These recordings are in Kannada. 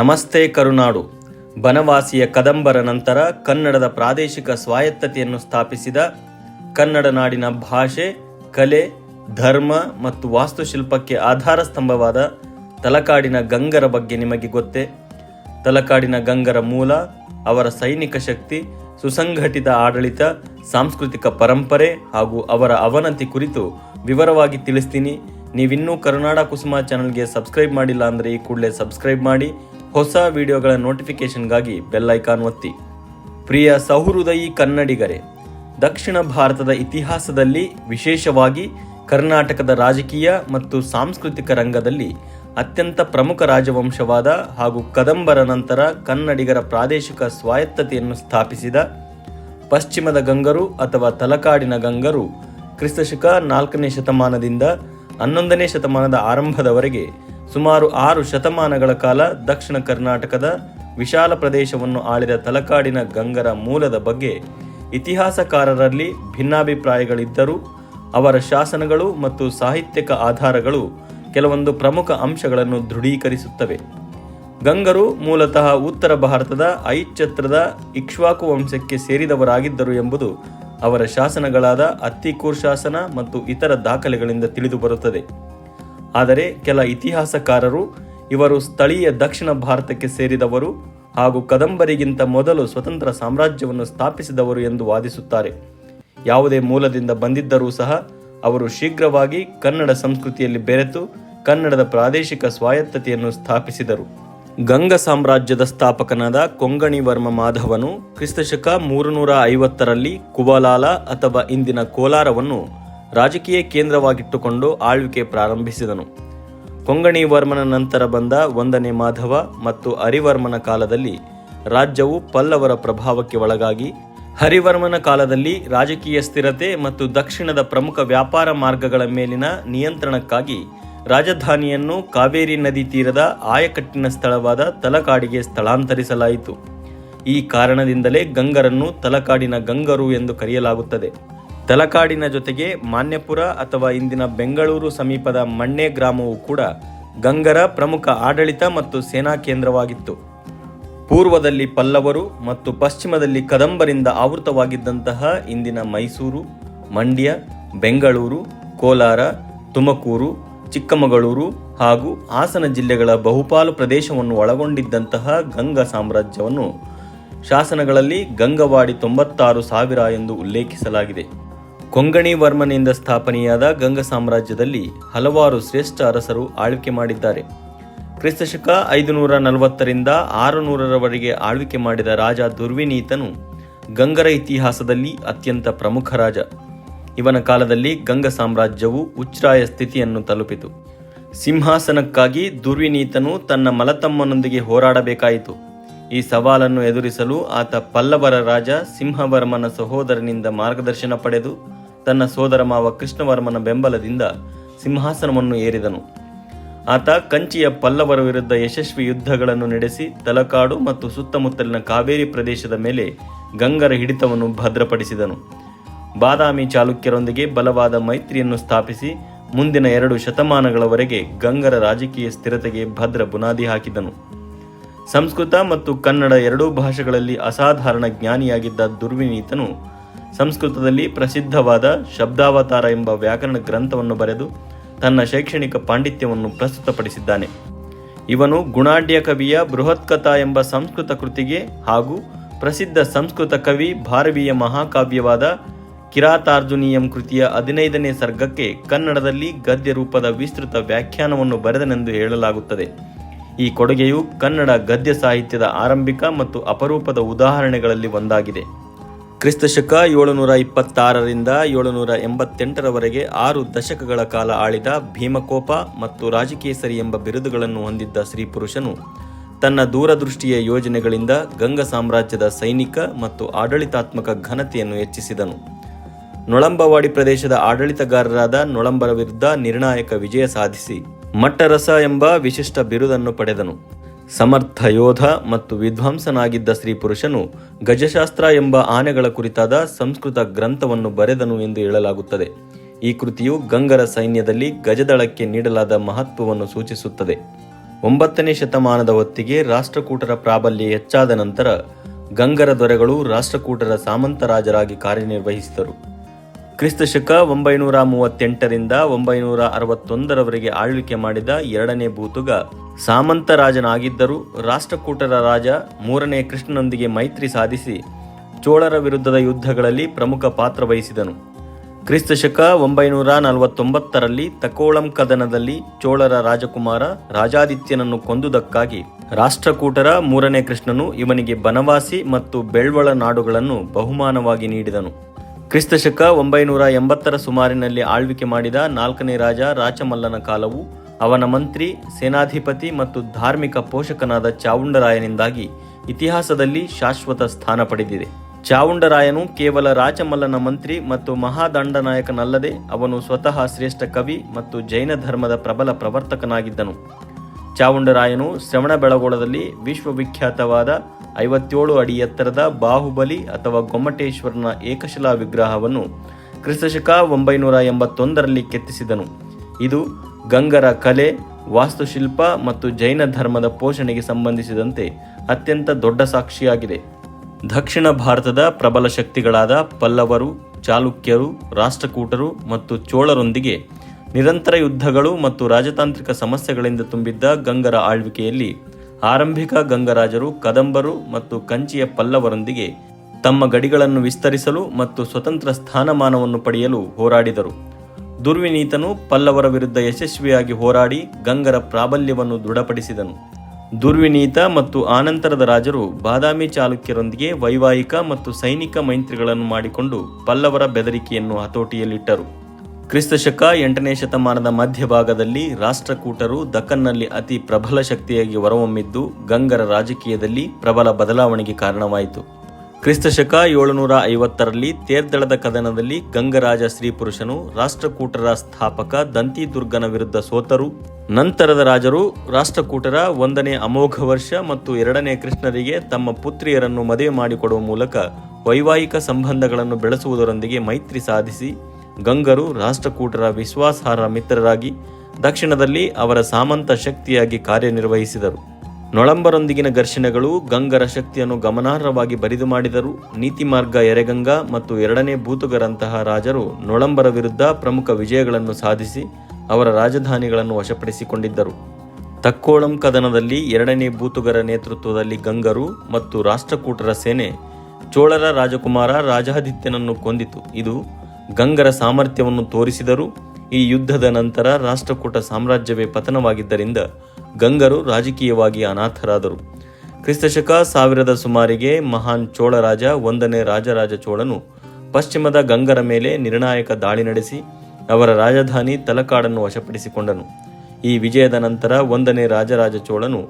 ನಮಸ್ತೆ ಕರುನಾಡು. ಬನವಾಸಿಯ ಕದಂಬರ ನಂತರ ಕನ್ನಡದ ಪ್ರಾದೇಶಿಕ ಸ್ವಾಯತ್ತತೆಯನ್ನು ಸ್ಥಾಪಿಸಿದ ಕನ್ನಡ ನಾಡಿನ ಭಾಷೆ, ಕಲೆ, ಧರ್ಮ ಮತ್ತು ವಾಸ್ತುಶಿಲ್ಪಕ್ಕೆ ಆಧಾರ ಸ್ತಂಭವಾದ ತಲಕಾಡಿನ ಗಂಗರ ಬಗ್ಗೆ ನಿಮಗೆ ಗೊತ್ತೇ. ತಲಕಾಡಿನ ಗಂಗರ ಮೂಲ, ಅವರ ಸೈನಿಕ ಶಕ್ತಿ, ಸುಸಂಘಟಿತ ಆಡಳಿತ, ಸಾಂಸ್ಕೃತಿಕ ಪರಂಪರೆ ಹಾಗೂ ಅವರ ಅವನತಿ ಕುರಿತು ವಿವರವಾಗಿ ತಿಳಿಸ್ತೀನಿ. ನೀವಿನ್ನೂ ಕರುನಾಡ ಕುಸುಮ ಚಾನಲ್ಗೆ ಸಬ್ಸ್ಕ್ರೈಬ್ ಮಾಡಿಲ್ಲ ಅಂದರೆ ಈ ಕೂಡಲೇ ಸಬ್ಸ್ಕ್ರೈಬ್ ಮಾಡಿ. ಹೊಸ ವಿಡಿಯೋಗಳ ನೋಟಿಫಿಕೇಷನ್ಗಾಗಿ ಬೆಲ್ಲೈಕಾನ್ ಒತ್ತಿ. ಪ್ರಿಯ ಸಹೃದಯಿ ಕನ್ನಡಿಗರೇ, ದಕ್ಷಿಣ ಭಾರತದ ಇತಿಹಾಸದಲ್ಲಿ ವಿಶೇಷವಾಗಿ ಕರ್ನಾಟಕದ ರಾಜಕೀಯ ಮತ್ತು ಸಾಂಸ್ಕೃತಿಕ ರಂಗದಲ್ಲಿ ಅತ್ಯಂತ ಪ್ರಮುಖ ರಾಜವಂಶವಾದ ಹಾಗೂ ಕದಂಬರ ನಂತರ ಕನ್ನಡಿಗರ ಪ್ರಾದೇಶಿಕ ಸ್ವಾಯತ್ತತೆಯನ್ನು ಸ್ಥಾಪಿಸಿದ ಪಶ್ಚಿಮದ ಗಂಗರು ಅಥವಾ ತಲಕಾಡಿನ ಗಂಗರು ಕ್ರಿಸ್ತಶಕ ನಾಲ್ಕನೇ ಶತಮಾನದಿಂದ ಹನ್ನೊಂದನೇ ಶತಮಾನದ ಆರಂಭದವರೆಗೆ ಸುಮಾರು ಆರು ಶತಮಾನಗಳ ಕಾಲ ದಕ್ಷಿಣ ಕರ್ನಾಟಕದ ವಿಶಾಲ ಪ್ರದೇಶವನ್ನು ಆಳಿದ ತಲಕಾಡಿನ ಗಂಗರ ಮೂಲದ ಬಗ್ಗೆ ಇತಿಹಾಸಕಾರರಲ್ಲಿ ಭಿನ್ನಾಭಿಪ್ರಾಯಗಳಿದ್ದರೂ ಅವರ ಶಾಸನಗಳು ಮತ್ತು ಸಾಹಿತ್ಯಕ ಆಧಾರಗಳು ಕೆಲವೊಂದು ಪ್ರಮುಖ ಅಂಶಗಳನ್ನು ದೃಢೀಕರಿಸುತ್ತವೆ. ಗಂಗರು ಮೂಲತಃ ಉತ್ತರ ಭಾರತದ ಐಚ್ಛತ್ರದ ಇಕ್ಷ್ವಾಕು ವಂಶಕ್ಕೆ ಸೇರಿದವರಾಗಿದ್ದರು ಎಂಬುದು ಅವರ ಶಾಸನಗಳಾದ ಅತ್ತಿಕೂರ್ ಶಾಸನ ಮತ್ತು ಇತರ ದಾಖಲೆಗಳಿಂದ ತಿಳಿದುಬರುತ್ತದೆ. ಆದರೆ ಕೆಲ ಇತಿಹಾಸಕಾರರು, ಇವರು ಸ್ಥಳೀಯ ದಕ್ಷಿಣ ಭಾರತಕ್ಕೆ ಸೇರಿದವರು ಹಾಗೂ ಕದಂಬರಿಗಿಂತ ಮೊದಲು ಸ್ವತಂತ್ರ ಸಾಮ್ರಾಜ್ಯವನ್ನು ಸ್ಥಾಪಿಸಿದವರು ಎಂದು ವಾದಿಸುತ್ತಾರೆ. ಯಾವುದೇ ಮೂಲದಿಂದ ಬಂದಿದ್ದರೂ ಸಹ ಅವರು ಶೀಘ್ರವಾಗಿ ಕನ್ನಡ ಸಂಸ್ಕೃತಿಯಲ್ಲಿ ಬೆರೆತು ಕನ್ನಡದ ಪ್ರಾದೇಶಿಕ ಸ್ವಾಯತ್ತತೆಯನ್ನು ಸ್ಥಾಪಿಸಿದರು. ಗಂಗ ಸಾಮ್ರಾಜ್ಯದ ಸ್ಥಾಪಕನಾದ ಕೊಂಗಣಿ ವರ್ಮ ಮಾಧವನು ಕ್ರಿಸ್ತಶಕ ಮೂರುನೂರ ಐವತ್ತರಲ್ಲಿ ಕುವಲಾಲ ಅಥವಾ ಇಂದಿನ ಕೋಲಾರವನ್ನು ರಾಜಕೀಯ ಕೇಂದ್ರವಾಗಿಟ್ಟುಕೊಂಡು ಆಳ್ವಿಕೆ ಪ್ರಾರಂಭಿಸಿದನು. ಕೊಂಗಣಿವರ್ಮನ ನಂತರ ಬಂದ ಒಂದನೇ ಮಾಧವ ಮತ್ತು ಹರಿವರ್ಮನ ಕಾಲದಲ್ಲಿ ರಾಜ್ಯವು ಪಲ್ಲವರ ಪ್ರಭಾವಕ್ಕೆ ಒಳಗಾಗಿ, ಹರಿವರ್ಮನ ಕಾಲದಲ್ಲಿ ರಾಜಕೀಯ ಸ್ಥಿರತೆ ಮತ್ತು ದಕ್ಷಿಣದ ಪ್ರಮುಖ ವ್ಯಾಪಾರ ಮಾರ್ಗಗಳ ಮೇಲಿನ ನಿಯಂತ್ರಣಕ್ಕಾಗಿ ರಾಜಧಾನಿಯನ್ನು ಕಾವೇರಿ ನದಿ ತೀರದ ಆಯಕಟ್ಟಿನ ಸ್ಥಳವಾದ ತಲಕಾಡಿಗೆ ಸ್ಥಳಾಂತರಿಸಲಾಯಿತು. ಈ ಕಾರಣದಿಂದಲೇ ಗಂಗರನ್ನು ತಲಕಾಡಿನ ಗಂಗರು ಎಂದು ಕರೆಯಲಾಗುತ್ತದೆ. ತಲಕಾಡಿನ ಜೊತೆಗೆ ಮಾನ್ಯಪುರ ಅಥವಾ ಇಂದಿನ ಬೆಂಗಳೂರು ಸಮೀಪದ ಮಣ್ಣೆ ಗ್ರಾಮವು ಕೂಡ ಗಂಗರ ಪ್ರಮುಖ ಆಡಳಿತ ಮತ್ತು ಸೇನಾ ಕೇಂದ್ರವಾಗಿತ್ತು. ಪೂರ್ವದಲ್ಲಿ ಪಲ್ಲವರು ಮತ್ತು ಪಶ್ಚಿಮದಲ್ಲಿ ಕದಂಬರಿಂದ ಆವೃತವಾಗಿದ್ದಂತಹ ಇಂದಿನ ಮೈಸೂರು, ಮಂಡ್ಯ, ಬೆಂಗಳೂರು, ಕೋಲಾರ, ತುಮಕೂರು, ಚಿಕ್ಕಮಗಳೂರು ಹಾಗೂ ಹಾಸನ ಜಿಲ್ಲೆಗಳ ಬಹುಪಾಲು ಪ್ರದೇಶವನ್ನು ಒಳಗೊಂಡಿದ್ದಂತಹ ಗಂಗ ಸಾಮ್ರಾಜ್ಯವನ್ನು ಶಾಸನಗಳಲ್ಲಿ ಗಂಗವಾಡಿ ತೊಂಬತ್ತಾರು ಸಾವಿರ ಎಂದು ಉಲ್ಲೇಖಿಸಲಾಗಿದೆ. ಕೊಂಗಣಿ ವರ್ಮನಿಂದ ಸ್ಥಾಪನೆಯಾದ ಗಂಗ ಸಾಮ್ರಾಜ್ಯದಲ್ಲಿ ಹಲವಾರು ಶ್ರೇಷ್ಠ ಅರಸರು ಆಳ್ವಿಕೆ ಮಾಡಿದ್ದಾರೆ. ಕ್ರಿಸ್ತಶಕ ಐದುನೂರ ನಲವತ್ತರಿಂದ ಆರುನೂರರವರೆಗೆ ಆಳ್ವಿಕೆ ಮಾಡಿದ ರಾಜ ದುರ್ವಿನೀತನು ಗಂಗರ ಇತಿಹಾಸದಲ್ಲಿ ಅತ್ಯಂತ ಪ್ರಮುಖ ರಾಜ. ಇವನ ಕಾಲದಲ್ಲಿ ಗಂಗ ಸಾಮ್ರಾಜ್ಯವು ಉಚ್ಛ್ರಾಯ ಸ್ಥಿತಿಯನ್ನು ತಲುಪಿತು. ಸಿಂಹಾಸನಕ್ಕಾಗಿ ದುರ್ವಿನೀತನು ತನ್ನ ಮಲತಮ್ಮನೊಂದಿಗೆ ಹೋರಾಡಬೇಕಾಯಿತು. ಈ ಸವಾಲನ್ನು ಎದುರಿಸಲು ಆತ ಪಲ್ಲವರ ರಾಜ ಸಿಂಹವರ್ಮನ ಸಹೋದರನಿಂದ ಮಾರ್ಗದರ್ಶನ ಪಡೆದು ತನ್ನ ಸೋದರ ಮಾವ ಕೃಷ್ಣವರ್ಮನ ಬೆಂಬಲದಿಂದ ಸಿಂಹಾಸನವನ್ನು ಏರಿದನು. ಆತ ಕಂಚಿಯ ಪಲ್ಲವರ ವಿರುದ್ಧ ಯಶಸ್ವಿ ಯುದ್ಧಗಳನ್ನು ನಡೆಸಿ ತಲಕಾಡು ಮತ್ತು ಸುತ್ತಮುತ್ತಲಿನ ಕಾವೇರಿ ಪ್ರದೇಶದ ಮೇಲೆ ಗಂಗರ ಹಿಡಿತವನ್ನು ಭದ್ರಪಡಿಸಿದನು. ಬಾದಾಮಿ ಚಾಲುಕ್ಯರೊಂದಿಗೆ ಬಲವಾದ ಮೈತ್ರಿಯನ್ನು ಸ್ಥಾಪಿಸಿ ಮುಂದಿನ ಎರಡು ಶತಮಾನಗಳವರೆಗೆ ಗಂಗರ ರಾಜಕೀಯ ಸ್ಥಿರತೆಗೆ ಭದ್ರ ಬುನಾದಿ ಹಾಕಿದನು. ಸಂಸ್ಕೃತ ಮತ್ತು ಕನ್ನಡ ಎರಡೂ ಭಾಷೆಗಳಲ್ಲಿ ಅಸಾಧಾರಣ ಜ್ಞಾನಿಯಾಗಿದ್ದ ದುರ್ವಿನೀತನು ಸಂಸ್ಕೃತದಲ್ಲಿ ಪ್ರಸಿದ್ಧವಾದ ಶಬ್ದಾವತಾರ ಎಂಬ ವ್ಯಾಕರಣ ಗ್ರಂಥವನ್ನು ಬರೆದು ತನ್ನ ಶೈಕ್ಷಣಿಕ ಪಾಂಡಿತ್ಯವನ್ನು ಪ್ರಸ್ತುತಪಡಿಸಿದ್ದಾನೆ. ಇವನು ಗುಣಾಢ್ಯ ಕವಿಯ ಬೃಹತ್ಕಥಾ ಎಂಬ ಸಂಸ್ಕೃತ ಕೃತಿಗೆ ಹಾಗೂ ಪ್ರಸಿದ್ಧ ಸಂಸ್ಕೃತ ಕವಿ ಭಾರವೀಯ ಮಹಾಕಾವ್ಯವಾದ ಕಿರಾತಾರ್ಜುನೀಯಂ ಕೃತಿಯ ಹದಿನೈದನೇ ಸರ್ಗಕ್ಕೆ ಕನ್ನಡದಲ್ಲಿ ಗದ್ಯ ರೂಪದ ವಿಸ್ತೃತ ವ್ಯಾಖ್ಯಾನವನ್ನು ಬರೆದನೆಂದು ಹೇಳಲಾಗುತ್ತದೆ. ಈ ಕೊಡುಗೆಯು ಕನ್ನಡ ಗದ್ಯ ಸಾಹಿತ್ಯದ ಆರಂಭಿಕ ಮತ್ತು ಅಪರೂಪದ ಉದಾಹರಣೆಗಳಲ್ಲಿ ಒಂದಾಗಿದೆ. ಕ್ರಿಸ್ತಶಕ ಏಳುನೂರ ಇಪ್ಪತ್ತಾರರಿಂದ ಏಳುನೂರ ಎಂಬತ್ತೆಂಟರವರೆಗೆ ಆರು ದಶಕಗಳ ಕಾಲ ಆಳಿದ ಭೀಮಕೋಪ ಮತ್ತು ರಾಜಕೇಸರಿ ಎಂಬ ಬಿರುದುಗಳನ್ನು ಹೊಂದಿದ್ದ ಸ್ತ್ರೀ ತನ್ನ ದೂರದೃಷ್ಟಿಯ ಯೋಜನೆಗಳಿಂದ ಗಂಗ ಸಾಮ್ರಾಜ್ಯದ ಸೈನಿಕ ಮತ್ತು ಆಡಳಿತಾತ್ಮಕ ಘನತೆಯನ್ನು ಹೆಚ್ಚಿಸಿದನು. ನೊಳಂಬವಾಡಿ ಪ್ರದೇಶದ ಆಡಳಿತಗಾರರಾದ ನೊಳಂಬರ ವಿರುದ್ಧ ನಿರ್ಣಾಯಕ ವಿಜಯ ಸಾಧಿಸಿ ಮಟ್ಟರಸ ಎಂಬ ವಿಶಿಷ್ಟ ಬಿರುದನ್ನು ಪಡೆದನು. ಸಮರ್ಥ ಯೋಧ ಮತ್ತು ವಿದ್ವಾಂಸನಾಗಿದ್ದ ಸ್ತ್ರೀ ಪುರುಷನು ಗಜಶಾಸ್ತ್ರ ಎಂಬ ಆನೆಗಳ ಕುರಿತಾದ ಸಂಸ್ಕೃತ ಗ್ರಂಥವನ್ನು ಬರೆದನು ಎಂದು ಹೇಳಲಾಗುತ್ತದೆ. ಈ ಕೃತಿಯು ಗಂಗರ ಸೈನ್ಯದಲ್ಲಿ ಗಜದಳಕ್ಕೆ ನೀಡಲಾದ ಮಹತ್ವವನ್ನು ಸೂಚಿಸುತ್ತದೆ. ಒಂಬತ್ತನೇ ಶತಮಾನದ ಹೊತ್ತಿಗೆ ರಾಷ್ಟ್ರಕೂಟರ ಪ್ರಾಬಲ್ಯ ಹೆಚ್ಚಾದ ನಂತರ ಗಂಗರ ದೊರೆಗಳು ರಾಷ್ಟ್ರಕೂಟರ ಸಾಮಂತರಾಜರಾಗಿ ಕಾರ್ಯನಿರ್ವಹಿಸಿದರು. ಕ್ರಿಸ್ತ ಶಕ ಒಂಬೈನೂರ ಮೂವತ್ತೆಂಟರಿಂದ ಒಂಬೈನೂರ ಅರವತ್ತೊಂದರವರೆಗೆ ಆಳ್ವಿಕೆ ಮಾಡಿದ ಎರಡನೇ ಭೂತುಗ ಸಾಮಂತ ರಾಜನಾಗಿದ್ದರು ರಾಷ್ಟ್ರಕೂಟರ ರಾಜ ಮೂರನೇ ಕೃಷ್ಣನೊಂದಿಗೆ ಮೈತ್ರಿ ಸಾಧಿಸಿ ಚೋಳರ ವಿರುದ್ಧದ ಯುದ್ಧಗಳಲ್ಲಿ ಪ್ರಮುಖ ಪಾತ್ರ ವಹಿಸಿದನು. ಕ್ರಿಸ್ತ ಶಕ ಒಂಬೈನೂರ ನಲವತ್ತೊಂಬತ್ತರಲ್ಲಿ ತಕೋಳಂ ಕದನದಲ್ಲಿ ಚೋಳರ ರಾಜಕುಮಾರ ರಾಜಾದಿತ್ಯನನ್ನು ಕೊಂದುದಕ್ಕಾಗಿ ರಾಷ್ಟ್ರಕೂಟರ ಮೂರನೇ ಕೃಷ್ಣನು ಇವನಿಗೆ ಬನವಾಸಿ ಮತ್ತು ಬೆಳ್ವಳ ನಾಡುಗಳನ್ನು ಬಹುಮಾನವಾಗಿ ನೀಡಿದನು. ಕ್ರಿಸ್ತ ಶಕ ಒಂಬೈನೂರ ಎಂಬತ್ತರ ಸುಮಾರಿನಲ್ಲಿ ಆಳ್ವಿಕೆ ಮಾಡಿದ ನಾಲ್ಕನೇ ರಾಜ ರಾಚಮಲ್ಲನ ಕಾಲವು, ಅವನ ಮಂತ್ರಿ, ಸೇನಾಧಿಪತಿ ಮತ್ತು ಧಾರ್ಮಿಕ ಪೋಷಕನಾದ ಚಾವುಂಡರಾಯನಿಂದಾಗಿ ಇತಿಹಾಸದಲ್ಲಿ ಶಾಶ್ವತ ಸ್ಥಾನ ಪಡೆದಿದೆ. ಚಾವುಂಡರಾಯನು ಕೇವಲ ರಾಚಮಲ್ಲನ ಮಂತ್ರಿ ಮತ್ತು ಮಹಾದಂಡನಾಯಕನಲ್ಲದೆ ಅವನು ಸ್ವತಃ ಶ್ರೇಷ್ಠ ಕವಿ ಮತ್ತು ಜೈನ ಧರ್ಮದ ಪ್ರಬಲ ಪ್ರವರ್ತಕನಾಗಿದ್ದನು. ಚಾವುಂಡರಾಯನು ಶ್ರವಣಬೆಳಗೊಳದಲ್ಲಿ ವಿಶ್ವವಿಖ್ಯಾತವಾದ ಐವತ್ತೇಳು ಅಡಿ ಎತ್ತರದ ಬಾಹುಬಲಿ ಅಥವಾ ಗೊಮ್ಮಟೇಶ್ವರನ ಏಕಶಿಲಾ ವಿಗ್ರಹವನ್ನು ಕ್ರಿಸ್ತಶಕ ಒಂಬೈನೂರ ಎಂಬತ್ತೊಂದರಲ್ಲಿ ಕೆತ್ತಿಸಿದನು. ಇದು ಗಂಗರ ಕಲೆ, ವಾಸ್ತುಶಿಲ್ಪ ಮತ್ತು ಜೈನ ಧರ್ಮದ ಪೋಷಣೆಗೆ ಸಂಬಂಧಿಸಿದಂತೆ ಅತ್ಯಂತ ದೊಡ್ಡ ಸಾಕ್ಷಿಯಾಗಿದೆ. ದಕ್ಷಿಣ ಭಾರತದ ಪ್ರಬಲ ಶಕ್ತಿಗಳಾದ ಪಲ್ಲವರು, ಚಾಲುಕ್ಯರು, ರಾಷ್ಟ್ರಕೂಟರು ಮತ್ತು ಚೋಳರೊಂದಿಗೆ ನಿರಂತರ ಯುದ್ಧಗಳು ಮತ್ತು ರಾಜತಾಂತ್ರಿಕ ಸಮಸ್ಯೆಗಳಿಂದ ತುಂಬಿದ್ದ ಗಂಗರ ಆಳ್ವಿಕೆಯಲ್ಲಿ ಆರಂಭಿಕ ಗಂಗರಾಜರು, ಕದಂಬರು ಮತ್ತು ಕಂಚಿಯ ಪಲ್ಲವರೊಂದಿಗೆ ತಮ್ಮ ಗಡಿಗಳನ್ನು ವಿಸ್ತರಿಸಲು ಮತ್ತು ಸ್ವತಂತ್ರ ಸ್ಥಾನಮಾನವನ್ನು ಪಡೆಯಲು ಹೋರಾಡಿದರು. ದುರ್ವಿನೀತನು ಪಲ್ಲವರ ವಿರುದ್ಧ ಯಶಸ್ವಿಯಾಗಿ ಹೋರಾಡಿ ಗಂಗರ ಪ್ರಾಬಲ್ಯವನ್ನು ದೃಢಪಡಿಸಿದನು. ದುರ್ವಿನೀತ ಮತ್ತು ಆನಂತರದ ರಾಜರು ಬಾದಾಮಿ ಚಾಲುಕ್ಯರೊಂದಿಗೆ ವೈವಾಹಿಕ ಮತ್ತು ಸೈನಿಕ ಮೈತ್ರಿಗಳನ್ನು ಮಾಡಿಕೊಂಡು ಪಲ್ಲವರ ಬೆದರಿಕೆಯನ್ನು ಹತೋಟಿಯಲ್ಲಿಟ್ಟರು. ಕ್ರಿಸ್ತಶಕ ಎಂಟನೇ ಶತಮಾನದ ಮಧ್ಯಭಾಗದಲ್ಲಿ ರಾಷ್ಟ್ರಕೂಟರು ದಕ್ಕನ್ನಲ್ಲಿ ಅತಿ ಪ್ರಬಲ ಶಕ್ತಿಯಾಗಿ ಹೊರಹೊಮ್ಮಿದ್ದು ಗಂಗರ ರಾಜಕೀಯದಲ್ಲಿ ಪ್ರಬಲ ಬದಲಾವಣೆಗೆ ಕಾರಣವಾಯಿತು. ಕ್ರಿಸ್ತಶಕ ಏಳುನೂರ ಐವತ್ತರಲ್ಲಿ ತೇರ್ದಳದ ಕದನದಲ್ಲಿ ಗಂಗರಾಜ ಸ್ತ್ರೀಪುರುಷನು ರಾಷ್ಟ್ರಕೂಟರ ಸ್ಥಾಪಕ ದಂತಿದುರ್ಗನ ವಿರುದ್ಧ ಸೋತರು. ನಂತರದ ರಾಜರು ರಾಷ್ಟ್ರಕೂಟರ ಒಂದನೇ ಅಮೋಘ ವರ್ಷ ಮತ್ತು ಎರಡನೇ ಕೃಷ್ಣರಿಗೆ ತಮ್ಮ ಪುತ್ರಿಯರನ್ನು ಮದುವೆ ಮಾಡಿಕೊಡುವ ಮೂಲಕ ವೈವಾಹಿಕ ಸಂಬಂಧಗಳನ್ನು ಬೆಳೆಸುವುದರೊಂದಿಗೆ ಮೈತ್ರಿ ಸಾಧಿಸಿ ಗಂಗರು ರಾಷ್ಟ್ರಕೂಟರ ವಿಶ್ವಾಸಾರ್ಹ ಮಿತ್ರರಾಗಿ ದಕ್ಷಿಣದಲ್ಲಿ ಅವರ ಸಾಮಂತ ಶಕ್ತಿಯಾಗಿ ಕಾರ್ಯನಿರ್ವಹಿಸಿದರು. ನೊಳಂಬರೊಂದಿಗಿನ ಘರ್ಷಣೆಗಳು ಗಂಗರ ಶಕ್ತಿಯನ್ನು ಗಮನಾರ್ಹವಾಗಿ ಬರಿದು ಮಾಡಿದರು. ನೀತಿಮಾರ್ಗ ಎರೆಗಂಗ ಮತ್ತು ಎರಡನೇ ಭೂತುಗರಂತಹ ರಾಜರು ನೊಳಂಬರ ವಿರುದ್ಧ ಪ್ರಮುಖ ವಿಜಯಗಳನ್ನು ಸಾಧಿಸಿ ಅವರ ರಾಜಧಾನಿಗಳನ್ನು ವಶಪಡಿಸಿಕೊಂಡಿದ್ದರು. ತಕ್ಕೋಳಂ ಕದನದಲ್ಲಿ ಎರಡನೇ ಭೂತುಗರ ನೇತೃತ್ವದಲ್ಲಿ ಗಂಗರು ಮತ್ತು ರಾಷ್ಟ್ರಕೂಟರ ಸೇನೆ ಚೋಳರ ರಾಜಕುಮಾರ ರಾಜಾದಿತ್ಯನನ್ನು ಕೊಂದಿತು. ಇದು ಗಂಗರ ಸಾಮರ್ಥ್ಯವನ್ನು ತೋರಿಸಿದರು ಈ ಯುದ್ಧದ ನಂತರ ರಾಷ್ಟ್ರಕೂಟ ಸಾಮ್ರಾಜ್ಯವೇ ಪತನವಾಗಿದ್ದರಿಂದ ಗಂಗರು ರಾಜಕೀಯವಾಗಿ ಅನಾಥರಾದರು. ಕ್ರಿಸ್ತಶಕ ಸಾವಿರದ ಸುಮಾರಿಗೆ ಮಹಾನ್ ಚೋಳ ರಾಜ ಒಂದನೇ ರಾಜರಾಜ ಚೋಳನು ಪಶ್ಚಿಮದ ಗಂಗರ ಮೇಲೆ ನಿರ್ಣಾಯಕ ದಾಳಿ ನಡೆಸಿ ಅವರ ರಾಜಧಾನಿ ತಲಕಾಡನ್ನು ವಶಪಡಿಸಿಕೊಂಡನು. ಈ ವಿಜಯದ ನಂತರ ಒಂದನೇ ರಾಜರಾಜ ಚೋಳನು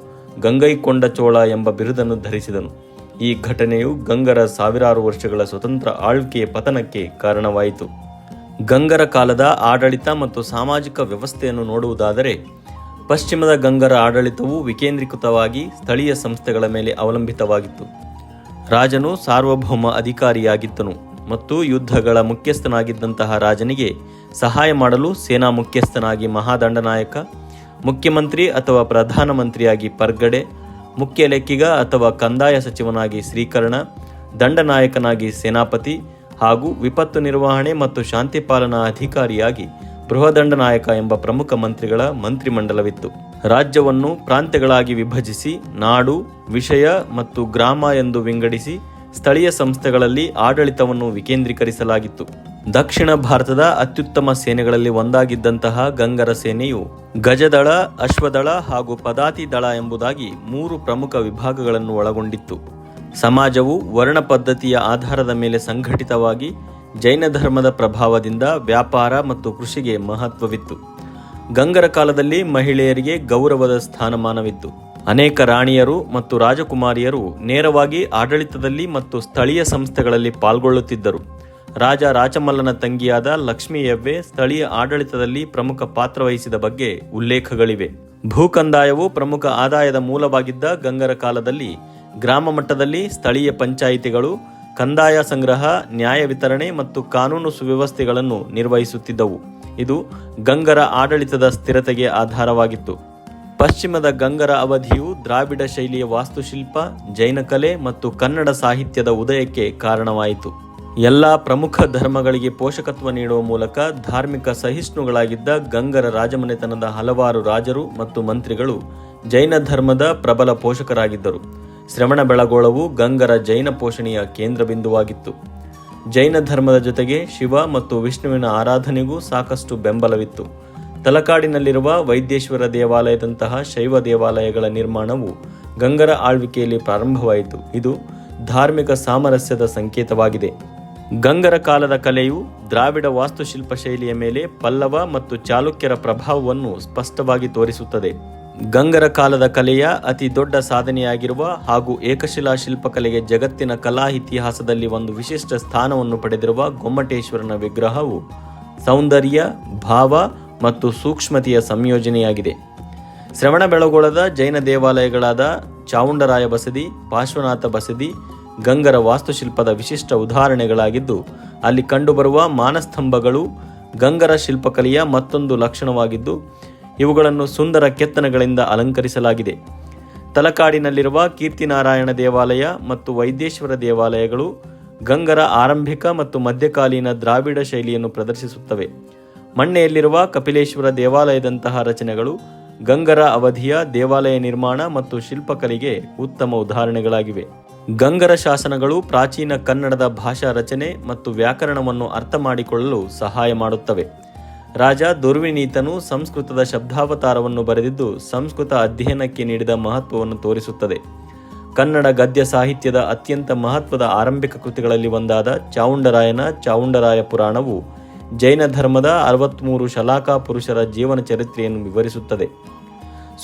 ಗಂಗೈಕೊಂಡ ಚೋಳ ಎಂಬ ಬಿರುದನ್ನು ಧರಿಸಿದನು. ಈ ಘಟನೆಯು ಗಂಗರ ಸಾವಿರಾರು ವರ್ಷಗಳ ಸ್ವತಂತ್ರ ಆಳ್ವಿಕೆಯ ಪತನಕ್ಕೆ ಕಾರಣವಾಯಿತು. ಗಂಗರ ಕಾಲದ ಆಡಳಿತ ಮತ್ತು ಸಾಮಾಜಿಕ ವ್ಯವಸ್ಥೆಯನ್ನು ನೋಡುವುದಾದರೆ, ಪಶ್ಚಿಮದ ಗಂಗರ ಆಡಳಿತವು ವಿಕೇಂದ್ರೀಕೃತವಾಗಿ ಸ್ಥಳೀಯ ಸಂಸ್ಥೆಗಳ ಮೇಲೆ ಅವಲಂಬಿತವಾಗಿತ್ತು. ರಾಜನು ಸಾರ್ವಭೌಮ ಅಧಿಕಾರಿಯಾಗಿದ್ದನು ಮತ್ತು ಯುದ್ಧಗಳ ಮುಖ್ಯಸ್ಥನಾಗಿದ್ದಂತಹ ರಾಜನಿಗೆ ಸಹಾಯ ಮಾಡಲು ಸೇನಾ ಮುಖ್ಯಸ್ಥನಾಗಿ ಮಹಾದಂಡನಾಯಕ, ಮುಖ್ಯಮಂತ್ರಿ ಅಥವಾ ಪ್ರಧಾನಮಂತ್ರಿಯಾಗಿ ಪರ್ಗಡೆ ಮುಖ್ಯ ಲೆಕ್ಕಿಗ ಅಥವಾ ಕಂದಾಯ ಸಚಿವನಾಗಿ ಶ್ರೀಕರಣ, ದಂಡನಾಯಕನಾಗಿ ಸೇನಾಪತಿ ಹಾಗೂ ವಿಪತ್ತು ನಿರ್ವಹಣೆ ಮತ್ತು ಶಾಂತಿ ಪಾಲನಾ ಅಧಿಕಾರಿಯಾಗಿ ಬೃಹದಂಡನಾಯಕ ಎಂಬ ಪ್ರಮುಖ ಮಂತ್ರಿಗಳ ಮಂತ್ರಿಮಂಡಲವಿತ್ತು. ರಾಜ್ಯವನ್ನು ಪ್ರಾಂತ್ಯಗಳಾಗಿ ವಿಭಜಿಸಿ ನಾಡು, ವಿಷಯ ಮತ್ತು ಗ್ರಾಮ ಎಂದು ವಿಂಗಡಿಸಿ ಸ್ಥಳೀಯ ಸಂಸ್ಥೆಗಳಲ್ಲಿ ಆಡಳಿತವನ್ನು ವಿಕೇಂದ್ರೀಕರಿಸಲಾಗಿತ್ತು. ದಕ್ಷಿಣ ಭಾರತದ ಅತ್ಯುತ್ತಮ ಸೇನೆಗಳಲ್ಲಿ ಒಂದಾಗಿದ್ದಂತಹ ಗಂಗರ ಸೇನೆಯು ಗಜದಳ, ಅಶ್ವದಳ ಹಾಗೂ ಪದಾತಿ ದಳ ಎಂಬುದಾಗಿ ಮೂರು ಪ್ರಮುಖ ವಿಭಾಗಗಳನ್ನು ಒಳಗೊಂಡಿತ್ತು. ಸಮಾಜವು ವರ್ಣ ಪದ್ಧತಿಯ ಆಧಾರದ ಮೇಲೆ ಸಂಘಟಿತವಾಗಿ ಜೈನ ಧರ್ಮದ ಪ್ರಭಾವದಿಂದ ವ್ಯಾಪಾರ ಮತ್ತು ಕೃಷಿಗೆ ಮಹತ್ವವಿತ್ತು. ಗಂಗರ ಕಾಲದಲ್ಲಿ ಮಹಿಳೆಯರಿಗೆ ಗೌರವದ ಸ್ಥಾನಮಾನವಿತ್ತು. ಅನೇಕ ರಾಣಿಯರು ಮತ್ತು ರಾಜಕುಮಾರಿಯರು ನೇರವಾಗಿ ಆಡಳಿತದಲ್ಲಿ ಮತ್ತು ಸ್ಥಳೀಯ ಸಂಸ್ಥೆಗಳಲ್ಲಿ ಪಾಲ್ಗೊಳ್ಳುತ್ತಿದ್ದರು. ರಾಜ ರಾಚಮಲ್ಲನ ತಂಗಿಯಾದ ಲಕ್ಷ್ಮೀಯವ್ವೆ ಸ್ಥಳೀಯ ಆಡಳಿತದಲ್ಲಿ ಪ್ರಮುಖ ಪಾತ್ರ ವಹಿಸಿದ ಬಗ್ಗೆ ಉಲ್ಲೇಖಗಳಿವೆ. ಭೂಕಂದಾಯವು ಪ್ರಮುಖ ಆದಾಯದ ಮೂಲವಾಗಿದ್ದ ಗಂಗರ ಕಾಲದಲ್ಲಿ ಗ್ರಾಮ ಮಟ್ಟದಲ್ಲಿ ಸ್ಥಳೀಯ ಪಂಚಾಯಿತಿಗಳು, ಕಂದಾಯ ಸಂಗ್ರಹ, ನ್ಯಾಯ ವಿತರಣೆ ಮತ್ತು ಕಾನೂನು ಸುವ್ಯವಸ್ಥೆಗಳನ್ನು ನಿರ್ವಹಿಸುತ್ತಿದ್ದವು. ಇದು ಗಂಗರ ಆಡಳಿತದ ಸ್ಥಿರತೆಗೆ ಆಧಾರವಾಗಿತ್ತು. ಪಶ್ಚಿಮದ ಗಂಗರ ಅವಧಿಯು ದ್ರಾವಿಡ ಶೈಲಿಯ ವಾಸ್ತುಶಿಲ್ಪ ಜೈನ ಕಲೆ ಮತ್ತು ಕನ್ನಡ ಸಾಹಿತ್ಯದ ಉದಯಕ್ಕೆ ಕಾರಣವಾಯಿತು. ಎಲ್ಲ ಪ್ರಮುಖ ಧರ್ಮಗಳಿಗೆ ಪೋಷಕತ್ವ ನೀಡುವ ಮೂಲಕ ಧಾರ್ಮಿಕ ಸಹಿಷ್ಣುಗಳಾಗಿದ್ದ ಗಂಗರ ರಾಜಮನೆತನದ ಹಲವಾರು ರಾಜರು ಮತ್ತು ಮಂತ್ರಿಗಳು ಜೈನ ಧರ್ಮದ ಪ್ರಬಲ ಪೋಷಕರಾಗಿದ್ದರು. ಶ್ರವಣ ಬೆಳಗೋಳವು ಗಂಗರ ಜೈನ ಪೋಷಣೆಯ ಕೇಂದ್ರ ಬಿಂದುವಾಗಿತ್ತು ಜೈನ ಧರ್ಮದ ಜೊತೆಗೆ ಶಿವ ಮತ್ತು ವಿಷ್ಣುವಿನ ಆರಾಧನೆಗೂ ಸಾಕಷ್ಟು ಬೆಂಬಲವಿತ್ತು. ತಲಕಾಡಿನಲ್ಲಿರುವ ವೈದ್ಯೇಶ್ವರ ದೇವಾಲಯದಂತಹ ಶೈವ ದೇವಾಲಯಗಳ ನಿರ್ಮಾಣವು ಗಂಗರ ಆಳ್ವಿಕೆಯಲ್ಲಿ ಪ್ರಾರಂಭವಾಯಿತು. ಇದು ಧಾರ್ಮಿಕ ಸಾಮರಸ್ಯದ ಸಂಕೇತವಾಗಿದೆ. ಗಂಗರ ಕಾಲದ ಕಲೆಯು ದ್ರಾವಿಡ ವಾಸ್ತುಶಿಲ್ಪ ಶೈಲಿಯ ಮೇಲೆ ಪಲ್ಲವ ಮತ್ತು ಚಾಲುಕ್ಯರ ಪ್ರಭಾವವನ್ನು ಸ್ಪಷ್ಟವಾಗಿ ತೋರಿಸುತ್ತದೆ. ಗಂಗರ ಕಾಲದ ಕಲೆಯ ಅತಿ ದೊಡ್ಡ ಸಾಧನೆಯಾಗಿರುವ ಹಾಗೂ ಏಕಶಿಲಾ ಶಿಲ್ಪಕಲೆಗೆ ಜಗತ್ತಿನ ಕಲಾ ಇತಿಹಾಸದಲ್ಲಿ ಒಂದು ವಿಶಿಷ್ಟ ಸ್ಥಾನವನ್ನು ಪಡೆದಿರುವ ಗೊಮ್ಮಟೇಶ್ವರನ ವಿಗ್ರಹವು ಸೌಂದರ್ಯ, ಭಾವ ಮತ್ತು ಸೂಕ್ಷ್ಮತೆಯ ಸಂಯೋಜನೆಯಾಗಿದೆ. ಶ್ರವಣಬೆಳಗೊಳದ ಜೈನ ದೇವಾಲಯಗಳಾದ ಚಾವುಂಡರಾಯ ಬಸದಿ, ಪಾರ್ಶ್ವನಾಥ ಬಸದಿ ಗಂಗರ ವಾಸ್ತುಶಿಲ್ಪದ ವಿಶಿಷ್ಟ ಉದಾಹರಣೆಗಳಾಗಿದ್ದು, ಅಲ್ಲಿ ಕಂಡುಬರುವ ಮಾನಸ್ತಂಭಗಳು, ಗಂಗರ ಶಿಲ್ಪಕಲೆಯ ಮತ್ತೊಂದು ಲಕ್ಷಣವಾಗಿದ್ದು, ಇವುಗಳನ್ನು ಸುಂದರ ಕೆತ್ತನೆಗಳಿಂದ ಅಲಂಕರಿಸಲಾಗಿದೆ. ತಲಕಾಡಿನಲ್ಲಿರುವ ಕೀರ್ತಿನಾರಾಯಣ ದೇವಾಲಯ ಮತ್ತು ವೈದ್ಯೇಶ್ವರ ದೇವಾಲಯಗಳು ಗಂಗರ ಆರಂಭಿಕ ಮತ್ತು ಮಧ್ಯಕಾಲೀನ ದ್ರಾವಿಡ ಶೈಲಿಯನ್ನು ಪ್ರದರ್ಶಿಸುತ್ತವೆ. ಮಣ್ಣೆಯಲ್ಲಿರುವ ಕಪಿಲೇಶ್ವರ ದೇವಾಲಯದಂತಹ ರಚನೆಗಳು ಗಂಗರ ಅವಧಿಯ ದೇವಾಲಯ ನಿರ್ಮಾಣ ಮತ್ತು ಶಿಲ್ಪಕಲೆಗೆ ಉತ್ತಮ ಉದಾಹರಣೆಗಳಾಗಿವೆ. ಗಂಗರ ಶಾಸನಗಳು ಪ್ರಾಚೀನ ಕನ್ನಡದ ಭಾಷಾ ರಚನೆ ಮತ್ತು ವ್ಯಾಕರಣವನ್ನು ಅರ್ಥ ಮಾಡಿಕೊಳ್ಳಲು ಸಹಾಯ ಮಾಡುತ್ತವೆ. ರಾಜ ದುರ್ವಿನೀತನು ಸಂಸ್ಕೃತದ ಶಬ್ದಾವತಾರವನ್ನು ಬರೆದಿದ್ದು ಸಂಸ್ಕೃತ ಅಧ್ಯಯನಕ್ಕೆ ನೀಡಿದ ಮಹತ್ವವನ್ನು ತೋರಿಸುತ್ತದೆ. ಕನ್ನಡ ಗದ್ಯ ಸಾಹಿತ್ಯದ ಅತ್ಯಂತ ಮಹತ್ವದ ಆರಂಭಿಕ ಕೃತಿಗಳಲ್ಲಿ ಒಂದಾದ ಚಾವುಂಡರಾಯನ ಚಾವುಂಡರಾಯ ಪುರಾಣವು ಜೈನ ಧರ್ಮದ ಅರವತ್ತ್ಮೂರು ಶಲಾಕಾ ಪುರುಷರ ಜೀವನ ಚರಿತ್ರೆಯನ್ನು ವಿವರಿಸುತ್ತದೆ.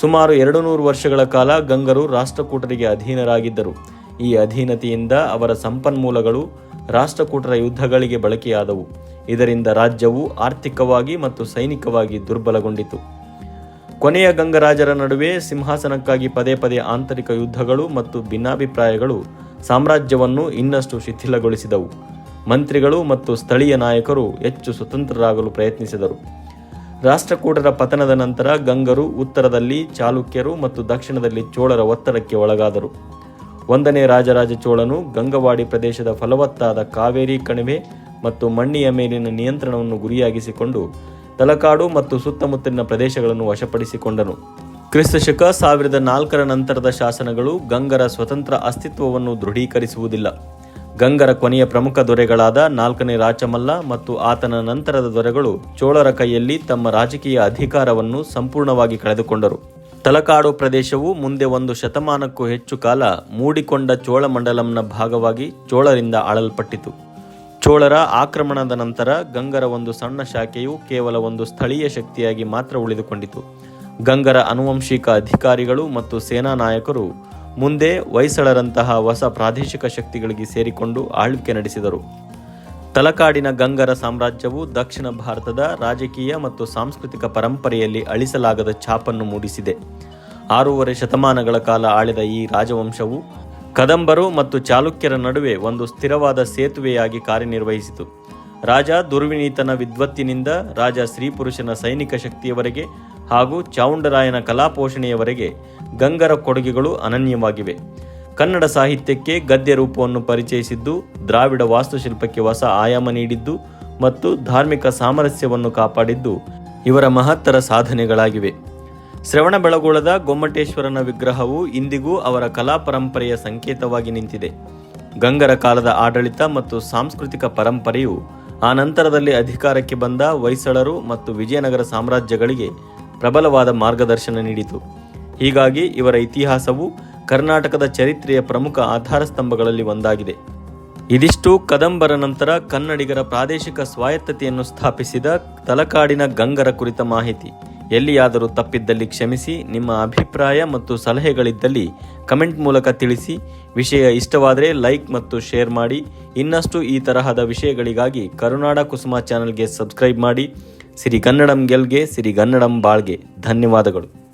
ಸುಮಾರು ಎರಡು ನೂರು ವರ್ಷಗಳ ಕಾಲ ಗಂಗರು ರಾಷ್ಟ್ರಕೂಟರಿಗೆ ಅಧೀನರಾಗಿದ್ದರು. ಈ ಅಧೀನತೆಯಿಂದ ಅವರ ಸಂಪನ್ಮೂಲಗಳು ರಾಷ್ಟ್ರಕೂಟರ ಯುದ್ಧಗಳಿಗೆ ಬಳಕೆಯಾದವು. ಇದರಿಂದ ರಾಜ್ಯವು ಆರ್ಥಿಕವಾಗಿ ಮತ್ತು ಸೈನಿಕವಾಗಿ ದುರ್ಬಲಗೊಂಡಿತು. ಕೊನೆಯ ಗಂಗರಾಜರ ನಡುವೆ ಸಿಂಹಾಸನಕ್ಕಾಗಿ ಪದೇ ಪದೇ ಆಂತರಿಕ ಯುದ್ಧಗಳು ಮತ್ತು ಭಿನ್ನಾಭಿಪ್ರಾಯಗಳು ಸಾಮ್ರಾಜ್ಯವನ್ನು ಇನ್ನಷ್ಟು ಶಿಥಿಲಗೊಳಿಸಿದವು. ಮಂತ್ರಿಗಳು ಮತ್ತು ಸ್ಥಳೀಯ ನಾಯಕರು ಹೆಚ್ಚು ಸ್ವತಂತ್ರರಾಗಲು ಪ್ರಯತ್ನಿಸಿದರು. ರಾಷ್ಟ್ರಕೂಟರ ಪತನದ ನಂತರ ಗಂಗರು ಉತ್ತರದಲ್ಲಿ ಚಾಲುಕ್ಯರು ಮತ್ತು ದಕ್ಷಿಣದಲ್ಲಿ ಚೋಳರ ಒತ್ತಡಕ್ಕೆ ಒಳಗಾದರು. ಒಂದನೇ ರಾಜರಾಜ ಚೋಳನು ಗಂಗವಾಡಿ ಪ್ರದೇಶದ ಫಲವತ್ತಾದ ಕಾವೇರಿ ಕಣಿವೆ ಮತ್ತು ಮಣ್ಣಿಯ ಮೇಲಿನ ನಿಯಂತ್ರಣವನ್ನು ಗುರಿಯಾಗಿಸಿಕೊಂಡು ತಲಕಾಡು ಮತ್ತು ಸುತ್ತಮುತ್ತಲಿನ ಪ್ರದೇಶಗಳನ್ನು ವಶಪಡಿಸಿಕೊಂಡನು. ಕ್ರಿಸ್ತಶಕ ಸಾವಿರದ ನಾಲ್ಕರ ನಂತರದ ಶಾಸನಗಳು ಗಂಗರ ಸ್ವತಂತ್ರ ಅಸ್ತಿತ್ವವನ್ನು ದೃಢೀಕರಿಸುವುದಿಲ್ಲ. ಗಂಗರ ಕೊನೆಯ ಪ್ರಮುಖ ದೊರೆಗಳಾದ ನಾಲ್ಕನೇ ರಾಚಮಲ್ಲ ಮತ್ತು ಆತನ ನಂತರದ ದೊರೆಗಳು ಚೋಳರ ಕೈಯಲ್ಲಿ ತಮ್ಮ ರಾಜಕೀಯ ಅಧಿಕಾರವನ್ನು ಸಂಪೂರ್ಣವಾಗಿ ಕಳೆದುಕೊಂಡರು. ತಲಕಾಡು ಪ್ರದೇಶವು ಮುಂದೆ ಒಂದು ಶತಮಾನಕ್ಕೂ ಹೆಚ್ಚು ಕಾಲ ಮೂಡಿಕೊಂಡ ಚೋಳಮಂಡಲಂನ ಭಾಗವಾಗಿ ಚೋಳರಿಂದ ಆಳಲ್ಪಟ್ಟಿತು. ಚೋಳರ ಆಕ್ರಮಣದ ನಂತರ ಗಂಗರ ಒಂದು ಸಣ್ಣ ಶಾಖೆಯು ಕೇವಲ ಒಂದು ಸ್ಥಳೀಯ ಶಕ್ತಿಯಾಗಿ ಮಾತ್ರ ಉಳಿದುಕೊಂಡಿತು. ಗಂಗರ ಅನುವಂಶಿಕ ಅಧಿಕಾರಿಗಳು ಮತ್ತು ಸೇನಾ ನಾಯಕರು ಮುಂದೆ ಹೊಯ್ಸಳರಂತಹ ಹೊಸ ಪ್ರಾದೇಶಿಕ ಶಕ್ತಿಗಳಿಗೆ ಸೇರಿಕೊಂಡು ಆಳ್ವಿಕೆ ನಡೆಸಿದರು. ತಲಕಾಡಿನ ಗಂಗರ ಸಾಮ್ರಾಜ್ಯವು ದಕ್ಷಿಣ ಭಾರತದ ರಾಜಕೀಯ ಮತ್ತು ಸಾಂಸ್ಕೃತಿಕ ಪರಂಪರೆಯಲ್ಲಿ ಅಳಿಸಲಾಗದ ಛಾಪನ್ನು ಮೂಡಿಸಿದೆ. ಆರೂವರೆ ಶತಮಾನಗಳ ಕಾಲ ಆಳಿದ ಈ ರಾಜವಂಶವು ಕದಂಬರು ಮತ್ತು ಚಾಲುಕ್ಯರ ನಡುವೆ ಒಂದು ಸ್ಥಿರವಾದ ಸೇತುವೆಯಾಗಿ ಕಾರ್ಯನಿರ್ವಹಿಸಿತು. ರಾಜ ದುರ್ವಿನೀತನ ವಿದ್ವತ್ತಿನಿಂದ ರಾಜ ಸ್ತ್ರೀಪುರುಷನ ಸೈನಿಕ ಶಕ್ತಿಯವರೆಗೆ ಹಾಗೂ ಚಾವುಂಡರಾಯನ ಕಲಾಪೋಷಣೆಯವರೆಗೆ ಗಂಗರ ಕೊಡುಗೆಗಳು ಅನನ್ಯವಾಗಿವೆ. ಕನ್ನಡ ಸಾಹಿತ್ಯಕ್ಕೆ ಗದ್ಯ ರೂಪವನ್ನು ಪರಿಚಯಿಸಿದ್ದು, ದ್ರಾವಿಡ ವಾಸ್ತುಶಿಲ್ಪಕ್ಕೆ ಹೊಸ ಆಯಾಮ ನೀಡಿದ್ದು ಮತ್ತು ಧಾರ್ಮಿಕ ಸಾಮರಸ್ಯವನ್ನು ಕಾಪಾಡಿದ್ದು ಇವರ ಮಹತ್ತರ ಸಾಧನೆಗಳಾಗಿವೆ. ಶ್ರವಣಬೆಳಗೊಳದ ಗೊಮ್ಮಟೇಶ್ವರನ ವಿಗ್ರಹವು ಇಂದಿಗೂ ಅವರ ಕಲಾ ಪರಂಪರೆಯ ಸಂಕೇತವಾಗಿ ನಿಂತಿದೆ. ಗಂಗರ ಕಾಲದ ಆಡಳಿತ ಮತ್ತು ಸಾಂಸ್ಕೃತಿಕ ಪರಂಪರೆಯು ಆ ನಂತರದಲ್ಲಿ ಅಧಿಕಾರಕ್ಕೆ ಬಂದ ಹೊಯ್ಸಳರು ಮತ್ತು ವಿಜಯನಗರ ಸಾಮ್ರಾಜ್ಯಗಳಿಗೆ ಪ್ರಬಲವಾದ ಮಾರ್ಗದರ್ಶನ ನೀಡಿತು. ಹೀಗಾಗಿ ಇವರ ಇತಿಹಾಸವು ಕರ್ನಾಟಕದ ಚರಿತ್ರೆಯ ಪ್ರಮುಖ ಆಧಾರ ಸ್ತಂಭಗಳಲ್ಲಿ ಒಂದಾಗಿದೆ. ಇದಿಷ್ಟು ಕದಂಬರ ನಂತರ ಕನ್ನಡಿಗರ ಪ್ರಾದೇಶಿಕ ಸ್ವಾಯತ್ತತೆಯನ್ನು ಸ್ಥಾಪಿಸಿದ ತಲಕಾಡಿನ ಗಂಗರ ಕುರಿತ ಮಾಹಿತಿ. ಎಲ್ಲಿಯಾದರೂ ತಪ್ಪಿದ್ದಲ್ಲಿ ಕ್ಷಮಿಸಿ, ನಿಮ್ಮ ಅಭಿಪ್ರಾಯ ಮತ್ತು ಸಲಹೆಗಳಿದ್ದಲ್ಲಿ ಕಮೆಂಟ್ ಮೂಲಕ ತಿಳಿಸಿ. ವಿಷಯ ಇಷ್ಟವಾದರೆ ಲೈಕ್ ಮತ್ತು ಶೇರ್ ಮಾಡಿ. ಇನ್ನಷ್ಟು ಈ ತರಹದ ವಿಷಯಗಳಿಗಾಗಿ ಕರುನಾಡ ಕುಸುಮ ಚಾನಲ್ಗೆ ಸಬ್ಸ್ಕ್ರೈಬ್ ಮಾಡಿ. ಸಿರಿ ಕನ್ನಡಂ ಗೆಲ್ಗೆ ಸಿರಿ ಕನ್ನಡಂ ಬಾಳ್ಗೆ. ಧನ್ಯವಾದಗಳು.